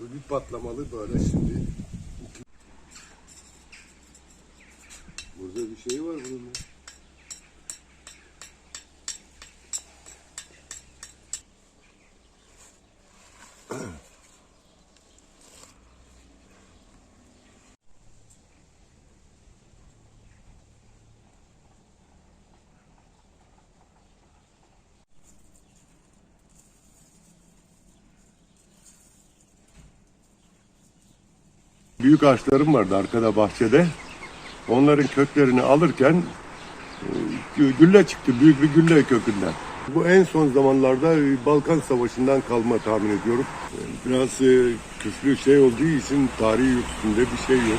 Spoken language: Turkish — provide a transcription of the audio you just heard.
bir patlamalı böyle şimdi. Burada bir şey var bunun. Büyük ağaçlarım vardı arkada bahçede. Onların köklerini alırken e, gü- gülle çıktı. Büyük bir gülle kökünden. Bu en son zamanlarda Balkan Savaşı'ndan kalma tahmin ediyorum. E, Biraz e, küflü şey olduğu için tarihi üstünde bir şey yok.